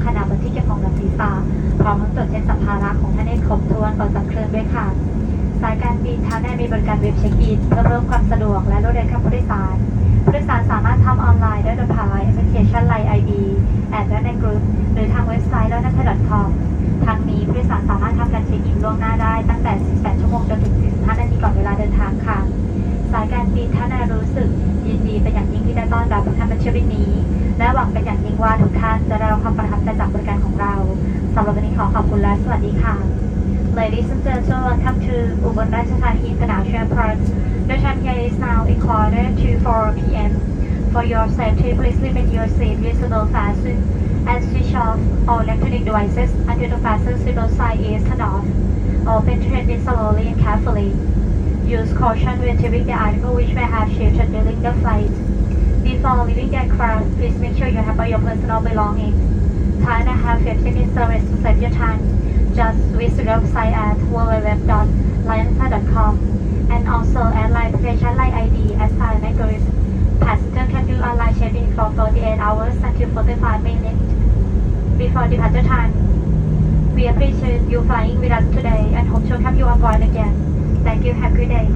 ระมัดระวังขณะบนที่เก็บของหนังศีรษะพร้อมทั้งตรวจเช็คสัมภาระของท่านให้ครบถ้วนก่อนจากเครื่องด้วยค่ะ สายการบินท่านได้มีบริการเว็บเช็คอินเพื่อเพิ่มความสะดวกและรวดเร็วกับผู้โดยสารผู้โดยสารสามารถทำออนไลน์ได้โดยผ่านแอปพลิเคชัน Line ID แอดและในกลุ่มหรือทางเว็บไซต์แล้วนัท .com ทางนี้ผู้โดยสารสามารถทำการเช็คอินล่วงหน้าได้ตั้งแต่ 18 ชั่วโมงจนถึง45นาทีก่อนเวลาเดินทางค่ะ สายการบินท่านได้รู้สึกยินดีเป็นอย่างยิ่งที่ได้ต้อนรับทุกท่านมาเที่ยวบินนี้ ดีค่ะ Ladies and gentlemen, welcome to Ubon Ratchathani International Airport. The time here is now a quarter to 4 p.m. For your safety, please limit your seat visible fasten and switch off all electronic devices until the fasten seatbelt sign is turned off. Open the train slowly and carefully. Use caution when tipping the article which may have shifted during the flight. Before leaving the aircraft, please make sure you have all your personal belongings. Thailand have 15 minute service to save your time. Just visit website at www.lionstar.com and also airline application Line ID as Thailand Echoes. Passenger can do online check-in for 48 hours until 45 minutes before departure time. We appreciate you flying with us today and hope to have you on board again. Thank you. Have a good day.